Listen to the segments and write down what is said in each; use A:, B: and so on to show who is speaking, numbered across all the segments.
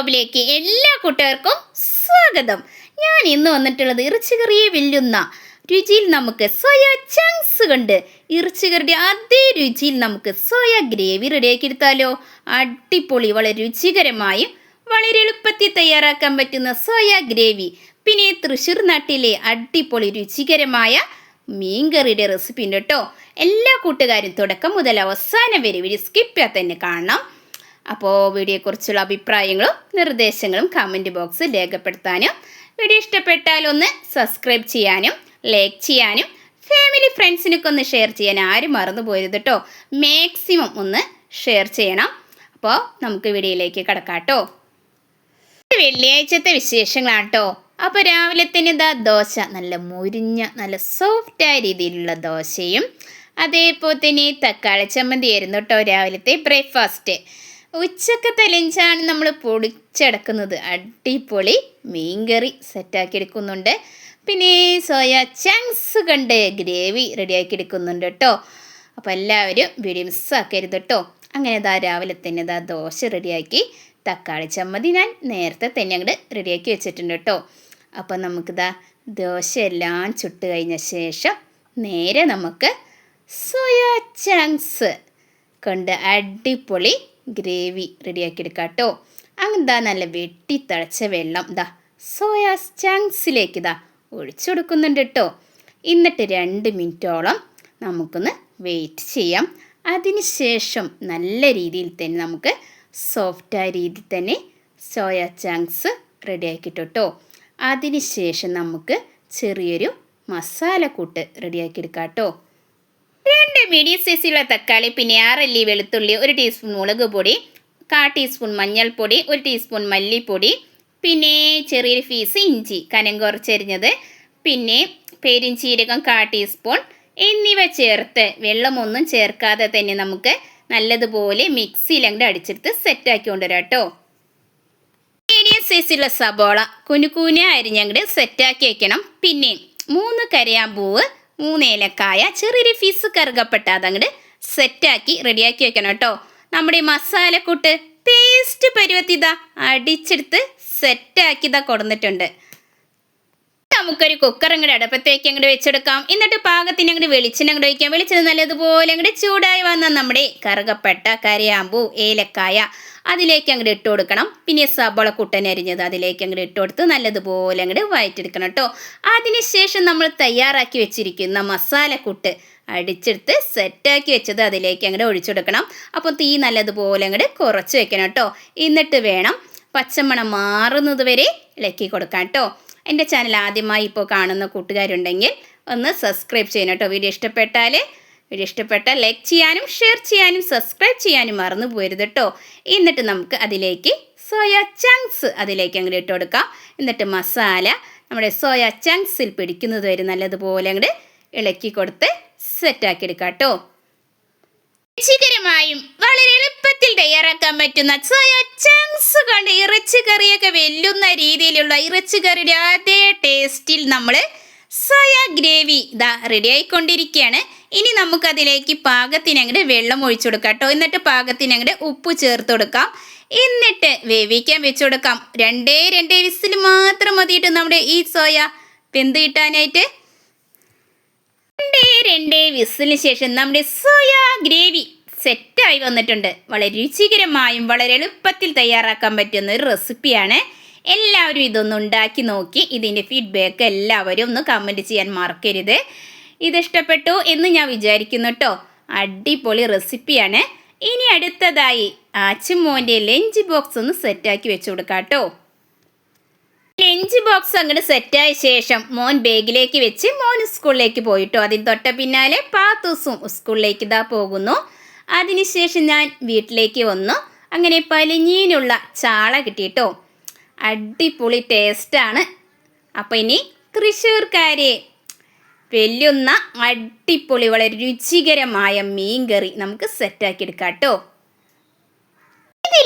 A: ബ്ലോഗിലേക്ക് എല്ലാ കൂട്ടുകാർക്കും സ്വാഗതം. ഞാൻ ഇന്ന് വന്നിട്ടുള്ളത് ഇറച്ചിക്കറിയെ വെല്ലുന്ന രുചിയിൽ നമുക്ക് സോയ ചങ്ക്സ് കൊണ്ട്. ഇറച്ചിക്കറിയുടെ അതേ രുചിയിൽ നമുക്ക് സോയ ഗ്രേവി റെഡിയാക്കി എടുത്താലോ? അടിപൊളി വളരെ രുചികരമായും വളരെ എളുപ്പത്തിൽ തയ്യാറാക്കാൻ പറ്റുന്ന സോയ ഗ്രേവി പിന്നെ തൃശ്ശൂർ നാട്ടിലെ അടിപൊളി രുചികരമായ മീൻകറിയുടെ റെസിപ്പിന്റെ കേട്ടോ എല്ലാ കൂട്ടുകാരും തുടക്കം മുതൽ അവസാനം വരെ വീഡിയോ സ്കിപ്പ് തന്നെ കാണണം. അപ്പോൾ വീഡിയോയെക്കുറിച്ചുള്ള അഭിപ്രായങ്ങളും നിർദ്ദേശങ്ങളും കമന്റ് ബോക്സിൽ രേഖപ്പെടുത്താനും. വീഡിയോ ഇഷ്ടപ്പെട്ടാൽ ഒന്ന് സബ്സ്ക്രൈബ് ചെയ്യാനും ലൈക്ക് ചെയ്യാനും ഫാമിലി ഫ്രണ്ട്സിനൊക്കെ ഒന്ന് ഷെയർ ചെയ്യാൻ ആരും മറന്നു പോയത് കേട്ടോ മാക്സിമം ഒന്ന് ഷെയർ ചെയ്യണം. അപ്പോൾ നമുക്ക് വീഡിയോയിലേക്ക് കിടക്കാം കേട്ടോ വെള്ളിയാഴ്ചത്തെ വിശേഷങ്ങളാണ് കേട്ടോ അപ്പോൾ രാവിലെ തന്നെ ഇതാ ദോശ. നല്ല മുരിഞ്ഞ നല്ല സോഫ്റ്റായ രീതിയിലുള്ള ദോശയും അതേപോലെ തന്നെ തക്കാളി ചമ്മന്തി ആയിരുന്നു കേട്ടോ രാവിലത്തെ ബ്രേക്ക്ഫാസ്റ്റ് ഉച്ചക്കത്തെ ലഞ്ചാണ് നമ്മൾ പൊടിച്ചടക്കുന്നത്. അടിപൊളി മീൻകറി സെറ്റാക്കി എടുക്കുന്നുണ്ട് പിന്നെ സോയ ചങ്ക്സ് കണ്ട് ഗ്രേവി റെഡിയാക്കി എടുക്കുന്നുണ്ട് കേട്ടോ. അപ്പോൾ എല്ലാവരും വീഡിയോ മിസ്സാക്കരുത് കേട്ടോ. അങ്ങനെ ഇതാ രാവിലെ തന്നെ ഇതാ ദോശ റെഡിയാക്കി തക്കാളി ചമ്മതി ഞാൻ നേരത്തെ തന്നെ അങ്ങോട്ട് റെഡിയാക്കി വെച്ചിട്ടുണ്ട് കേട്ടോ. അപ്പോൾ നമുക്കിതാ ദോശ എല്ലാം ചുട്ട് കഴിഞ്ഞ ശേഷം നേരെ നമുക്ക് സോയ ചങ്ക്സ് കൊണ്ട് അടിപൊളി ഗ്രേവി റെഡിയാക്കി എടുക്കാം കേട്ടോ. അങ്ങനെന്താ നല്ല വെട്ടി തിളച്ച വെള്ളം. ദാ സോയാസ് ചങ്ക്സിലേക്ക് ദാ ഒഴിച്ചു കൊടുക്കുന്നുണ്ട് കേട്ടോ. എന്നിട്ട് രണ്ട് മിനിറ്റോളം നമുക്കൊന്ന് വെയിറ്റ് ചെയ്യാം. അതിന് ശേഷം നല്ല രീതിയിൽ തന്നെ നമുക്ക് സോഫ്റ്റായ രീതിയിൽ തന്നെ സോയ ചങ്ക്സ് റെഡിയാക്കിയിട്ടു കേട്ടോ. അതിന് ശേഷം നമുക്ക് ചെറിയൊരു മസാലക്കൂട്ട് റെഡിയാക്കി എടുക്കാം കേട്ടോ. രണ്ട് മീഡിയം സൈസിലുള്ള തക്കാളി പിന്നെ ആറല്ലി വെളുത്തുള്ളി ഒരു ടീസ്പൂൺ മുളക് പൊടി കാ ടീസ്പൂൺ മഞ്ഞൾപ്പൊടി ഒരു ടീസ്പൂൺ മല്ലിപ്പൊടി പിന്നെ ചെറിയൊരു ഫീസ് ഇഞ്ചി കനം കുറച്ചരിഞ്ഞത് പിന്നെ പെരിഞ്ചീരകം കാ ടീസ്പൂൺ എന്നിവ ചേർത്ത് വെള്ളമൊന്നും ചേർക്കാതെ തന്നെ നമുക്ക് നല്ലതുപോലെ മിക്സിയിൽ അങ്ങോട്ട് അടിച്ചെടുത്ത് സെറ്റാക്കി കൊണ്ടുവരാം കേട്ടോ മീഡിയം സൈസിലുള്ള സബോള കുനുകൂന അരിഞ്ഞങ്ങട് സെറ്റാക്കി വെക്കണം. പിന്നെ മൂന്ന് കരയാമ്പൂവ് മൂന്ന് ഏലക്കായ ചെറിയൊരു ഫിസ് കറുകപ്പെട്ട അതങ്ങട് സെറ്റാക്കി റെഡിയാക്കി വെക്കണം കേട്ടോ നമ്മുടെ ഈ മസാലക്കൂട്ട് പേസ്റ്റ് പരുവത്തിതാ അടിച്ചെടുത്ത് സെറ്റാക്കി ഇതാ കൊടുന്നിട്ടുണ്ട്. നമുക്കൊരു കുക്കർ അങ്ങോട്ട് അടുപ്പത്തേക്ക് അങ്ങോട്ട് വെച്ചെടുക്കാം. എന്നിട്ട് പാകത്തിന് അങ്ങോട്ട് വെളിച്ചെണ്ണ അങ്ങോട്ട് വയ്ക്കാം വെളിച്ചെണ്ണ നല്ലതുപോലെ അങ്ങോട്ട് ചൂടായി വന്ന നമ്മുടെ കറുകപ്പെട്ട കരയാമ്പൂ ഏലക്കായ അതിലേക്ക് അങ്ങോട്ട് ഇട്ട് കൊടുക്കണം. പിന്നെ സബോള കുട്ടൻ അരിഞ്ഞത് അതിലേക്ക് അങ്ങോട്ട് ഇട്ട് കൊടുത്ത് നല്ലതുപോലെ അങ്ങോട്ട് വയറ്റെടുക്കണം കേട്ടോ. അതിനുശേഷം നമ്മൾ തയ്യാറാക്കി വെച്ചിരിക്കുന്ന മസാലക്കൂട്ട് അടിച്ചെടുത്ത് സെറ്റാക്കി വെച്ചത് അതിലേക്ക് അങ്ങോട്ട് ഒഴിച്ചു കൊടുക്കണം. അപ്പോൾ തീ നല്ലതുപോലെ അങ്ങോട്ട് കുറച്ച് വെക്കണം കേട്ടോ. എന്നിട്ട് വേണം പച്ചമണം മാറുന്നത് വരെ ഇളക്കി കൊടുക്കാം കേട്ടോ. എന്റെ ചാനൽ ആദ്യമായി ഇപ്പോൾ കാണുന്ന കൂട്ടുകാരുണ്ടെങ്കിൽ ഒന്ന് സബ്സ്ക്രൈബ് ചെയ്യണം കേട്ടോ. വീഡിയോ ഇഷ്ടപ്പെട്ടാൽ വീഡിയോ ഇഷ്ടപ്പെട്ടാൽ ലൈക്ക് ചെയ്യാനും ഷെയർ ചെയ്യാനും സബ്സ്ക്രൈബ് ചെയ്യാനും മറന്നു പോരുത് കേട്ടോ. എന്നിട്ട് നമുക്ക് അതിലേക്ക് സോയ ചങ്ക്സ് അതിലേക്ക് അങ്ങോട്ട് ഇട്ട് കൊടുക്കാം. എന്നിട്ട് മസാല നമ്മുടെ സോയ ചങ്ക്സിൽ പിടിക്കുന്നത് വരെ നല്ലതുപോലെ അങ്ങോട്ട് ഇളക്കി കൊടുത്ത് സെറ്റാക്കി എടുക്കാം കേട്ടോ രുചികരമായും വളരെ എളുപ്പത്തിൽ തയ്യാറാക്കാൻ പറ്റുന്ന സോയ ചങ്ക്സ് കൊണ്ട് ഇറച്ചിക്കറിയൊക്കെ വെല്ലുന്ന രീതിയിലുള്ള ഇറച്ചിക്കറിയുടെ അതേ ടേസ്റ്റിൽ നമ്മൾ സോയ ഗ്രേവി ഇതാ റെഡി ആയിക്കൊണ്ടിരിക്കുകയാണ്. ഇനി നമുക്കതിലേക്ക് പാകത്തിനങ്ങടെ വെള്ളം ഒഴിച്ചു കൊടുക്കാം കേട്ടോ. എന്നിട്ട് പാകത്തിനങ്ങടെ ഉപ്പ് ചേർത്ത് കൊടുക്കാം. എന്നിട്ട് വേവിക്കാൻ വെച്ചു കൊടുക്കാം. രണ്ടേ രണ്ടേ വിസിൽ മാത്രം മതിയിട്ട് നമ്മുടെ ഈ സോയ വെന്ത് കിട്ടാനായിട്ട്? രണ്ടേ രണ്ടേ വിസിലിന് ശേഷം നമ്മുടെ സോയ ഗ്രേവി സെറ്റായി വന്നിട്ടുണ്ട്. വളരെ രുചികരമായും വളരെ എളുപ്പത്തിൽ തയ്യാറാക്കാൻ പറ്റുന്ന ഒരു റെസിപ്പിയാണ്. എല്ലാവരും ഇതൊന്ന് ഉണ്ടാക്കി നോക്കി. ഇതിന്റെ ഫീഡ്ബാക്ക് എല്ലാവരും ഒന്ന് കമന്റ് ചെയ്യാൻ മറക്കരുത്. ഇത് ഇഷ്ടപ്പെട്ടു എന്ന് ഞാൻ വിചാരിക്കുന്നു കേട്ടോ അടിപൊളി റെസിപ്പിയാണ്. ഇനി അടുത്തതായി ആച്ചുമോന്റെ ലഞ്ച് ബോക്സ് ഒന്ന് സെറ്റാക്കി വെച്ച് കൊടുക്കാം കേട്ടോ ലഞ്ച് ബോക്സ് അങ്ങോട്ട് സെറ്റായ ശേഷം മോൻ ബാഗിലേക്ക് വെച്ച് മോൻ സ്കൂളിലേക്ക് പോയിട്ടോ അതിന് തൊട്ട പിന്നാലെ പാത്തൂസും സ്കൂളിലേക്ക് ഇതാ പോകുന്നു. അതിനുശേഷം ഞാൻ വീട്ടിലേക്ക് വന്നു. അങ്ങനെ പലിഞ്ഞീനുള്ള ചാള കിട്ടിയിട്ടോ അടിപൊളി ടേസ്റ്റാണ് അപ്പോൾ ഇനി തൃശ്ശൂർക്കാരെ വെല്ലുന്ന അടിപൊളി വളരെ രുചികരമായ മീൻ കറി നമുക്ക് സെറ്റാക്കി എടുക്കാം കേട്ടോ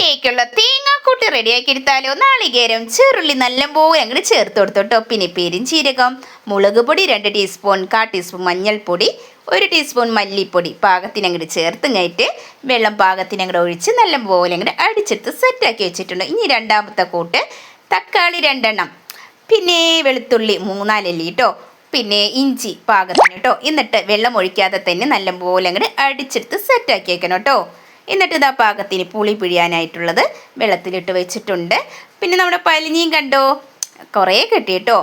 A: ഇതിലേക്കുള്ള തേങ്ങാക്കൂട്ട് റെഡിയാക്കി എടുത്താലോ നാളികേരം ചെറുള്ളി നല്ലപോലെ അങ്ങോട്ട് ചേർത്ത് കൊടുത്തോട്ടോ. പിന്നെ പെരിഞ്ചീരകം മുളക് പൊടി രണ്ട് ടീസ്പൂൺ കാ ടീസ്പൂൺ മഞ്ഞൾപ്പൊടി ഒരു ടീസ്പൂൺ മല്ലിപ്പൊടി. പാകത്തിന് അങ്ങോട്ട് ചേർത്ത് കഴിഞ്ഞിട്ട് വെള്ളം പാകത്തിന് അങ്ങോട്ട് ഒഴിച്ച് നല്ലപോലെ അങ്ങോട്ട് അടിച്ചെടുത്ത് സെറ്റാക്കി വെച്ചിട്ടുണ്ട്. ഇനി രണ്ടാമത്തെ കൂട്ട് തക്കാളി രണ്ടെണ്ണം. പിന്നെ വെളുത്തുള്ളി മൂന്നാലല്ലി കേട്ടോ പിന്നെ ഇഞ്ചി പാകത്തിന് കേട്ടോ എന്നിട്ട് വെള്ളം ഒഴിക്കാതെ തന്നെ നല്ലപോലെ അങ്ങോട്ട് അടിച്ചെടുത്ത് സെറ്റാക്കി വെക്കണം കേട്ടോ എന്നിട്ട് ഇതാ പാകത്തിന് പുളി പിഴിയാനായിട്ടുള്ളത് വെള്ളത്തിലിട്ട് വെച്ചിട്ടുണ്ട്. പിന്നെ നമ്മുടെ പലിഞ്ഞിയും കണ്ടോ? കുറേ കിട്ടി കേട്ടോ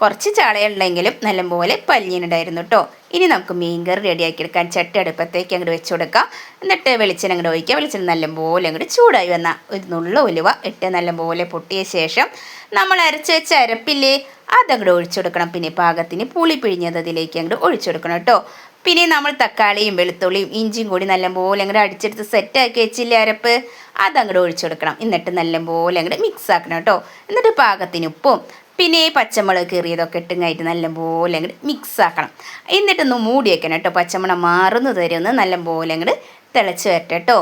A: കുറച്ച് ചാളയുണ്ടെങ്കിലും നല്ലപോലെ പല്ലിനുണ്ടായിരുന്നു കേട്ടോ ഇനി നമുക്ക് മീൻകറി റെഡിയാക്കി എടുക്കാൻ ചട്ടി അടുപ്പത്തേക്ക് അങ്ങോട്ട് വെച്ച് കൊടുക്കാം. എന്നിട്ട് വെളിച്ചെണ്ണ അങ്ങോട്ട് ഒഴിക്കുക വെളിച്ചെണ്ണ നല്ലപോലെ അങ്ങോട്ട് ചൂടായി വന്ന ഒരു നുള്ള ഉലുവ ഇട്ട് നല്ലപോലെ പൊട്ടിയ ശേഷം നമ്മൾ അരച്ച് വെച്ച അരപ്പില്ലേ അതങ്ങോട്ട് ഒഴിച്ചു കൊടുക്കണം. പിന്നെ പാകത്തിന് പുളി പിഴിഞ്ഞത് അതിലേക്ക് അങ്ങോട്ട് ഒഴിച്ചു കൊടുക്കണം കേട്ടോ പിന്നെ നമ്മൾ തക്കാളിയും വെളുത്തുള്ളിയും ഇഞ്ചിയും കൂടി നല്ലപോലെ അങ്ങോട്ട് അടിച്ചെടുത്ത് സെറ്റാക്കി വെച്ചില്ലേ അരപ്പ്? അതങ്ങോട്ട് ഒഴിച്ചു കൊടുക്കണം. എന്നിട്ട് നല്ലപോലെ അങ്ങോട്ട് മിക്സ് ആക്കണം കേട്ടോ. എന്നിട്ട് പാകത്തിന് ഉപ്പും പിന്നെ പച്ചമുളക് കീറിയതൊക്കെ ഇട്ടുങ്ങായിട്ട് നല്ലപോലെ അങ്ങോട്ട് മിക്സ് ആക്കണം. എന്നിട്ടൊന്ന് മൂടി വെക്കണം കേട്ടോ. പച്ചമുളക് മാറുന്നത് വരെ ഒന്ന് നല്ലപോലെ അങ്ങോട്ട് തിളച്ച് വരട്ടെ കേട്ടോ.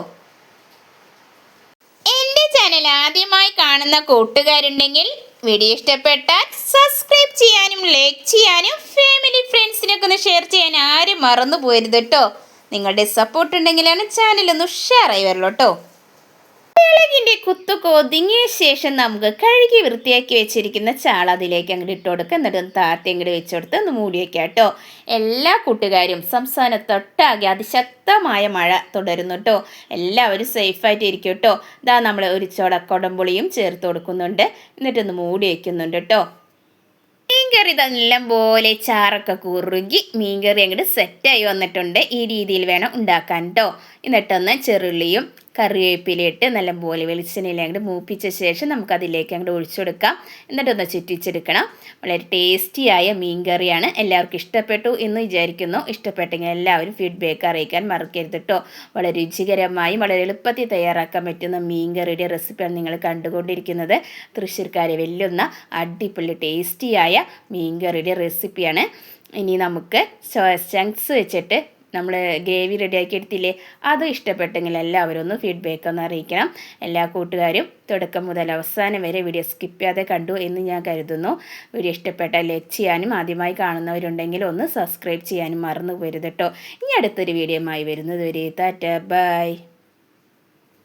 A: എന്റെ ചാനൽ ആദ്യമായി കാണുന്ന കൂട്ടുകാരുണ്ടെങ്കിൽ വീഡിയോ ഇഷ്ടപ്പെട്ടാൽ സബ്സ്ക്രൈബ് ചെയ്യാനും ലൈക്ക് ചെയ്യാനും ഫാമിലി ഫ്രണ്ട്സിനൊക്കെ ഒന്ന് ഷെയർ ചെയ്യാൻ ആരും മറന്നു പോരുത് കേട്ടോ നിങ്ങളുടെ സപ്പോർട്ട് ഉണ്ടെങ്കിലാണ് ചാനലൊന്ന് ഷെയർ ആയി വരുള്ളൂ കേട്ടോ മുളകിന്റെ കുത്തൊക്കെ ഒതുങ്ങിയ ശേഷം നമുക്ക് കഴുകി വൃത്തിയാക്കി വെച്ചിരിക്കുന്ന ചാള അതിലേക്ക് അങ്ങോട്ട് ഇട്ട് കൊടുക്കുക. എന്നിട്ട് താത്തി അങ്ങോട്ട് വെച്ച് കൊടുത്ത് ഒന്ന് മൂടി വയ്ക്കുക കേട്ടോ. എല്ലാ കൂട്ടുകാരും സംസ്ഥാനത്തൊട്ടാകെ അതിശക്തമായ മഴ തുടരുന്നു കേട്ടോ. എല്ലാവരും സേഫായിട്ട് ഇരിക്കും കേട്ടോ. ഇതാ നമ്മൾ ഒരു ചോട കൊടമ്പുളിയും ചേർത്ത് കൊടുക്കുന്നുണ്ട്. എന്നിട്ടൊന്ന് മൂടി വയ്ക്കുന്നുണ്ട് കേട്ടോ. മീൻകറി നല്ല പോലെ ചാറൊക്കെ കുറുകി മീൻകറി അങ്ങോട്ട് സെറ്റായി വന്നിട്ടുണ്ട്. ഈ രീതിയിൽ വേണം ഉണ്ടാക്കാൻ കേട്ടോ. എന്നിട്ടൊന്ന് ചെറുള്ളിയും കറിവേപ്പിലയിട്ട് നല്ലപോലെ വെളിച്ചെണ്ണയിൽ അങ്ങോട്ട് മൂപ്പിച്ച ശേഷം നമുക്കതിലേക്ക് അങ്ങോട്ട് ഒഴിച്ചു കൊടുക്കാം എന്നിട്ടൊന്ന് ചുറ്റിച്ചെടുക്കണം. വളരെ ടേസ്റ്റിയായ മീൻ കറിയാണ്. എല്ലാവർക്കും ഇഷ്ടപ്പെട്ടു എന്ന് വിചാരിക്കുന്നു. ഇഷ്ടപ്പെട്ടെങ്കിൽ എല്ലാവരും ഫീഡ്ബാക്ക് അറിയിക്കാൻ മറക്കരുത് കേട്ടോ വളരെ രുചികരമായും വളരെ എളുപ്പത്തിൽ തയ്യാറാക്കാൻ പറ്റുന്ന മീൻ കറിയുടെ റെസിപ്പിയാണ് നിങ്ങൾ കണ്ടുകൊണ്ടിരിക്കുന്നത്. തൃശ്ശൂർക്കാരെ വെല്ലുന്ന അടിപൊളി ടേസ്റ്റിയായ മീൻ കറിയുടെ റെസിപ്പിയാണ് ഇനി നമുക്ക് ചങ്ക്സ് വെച്ചിട്ട് നമ്മൾ ഗ്രേവി റെഡിയാക്കി എടുത്തില്ലേ? അത് ഇഷ്ടപ്പെട്ടെങ്കിൽ എല്ലാവരും ഒന്ന് ഫീഡ്ബാക്ക് ഒന്ന് അറിയിക്കണം. എല്ലാ കൂട്ടുകാരും തുടക്കം മുതൽ അവസാനം വരെ വീഡിയോ സ്കിപ്പ് ചെയ്യാതെ കണ്ടു എന്ന് ഞാൻ കരുതുന്നു. വീഡിയോ ഇഷ്ടപ്പെട്ട ലൈക്ക് ചെയ്യാനും ആദ്യമായി കാണുന്നവരുണ്ടെങ്കിൽ ഒന്ന് സബ്സ്ക്രൈബ് ചെയ്യാനും മറന്നു പോരുത് കേട്ടോ ഇനി അടുത്തൊരു ആയി വരുന്നത് വരെ താറ്റ ബൈ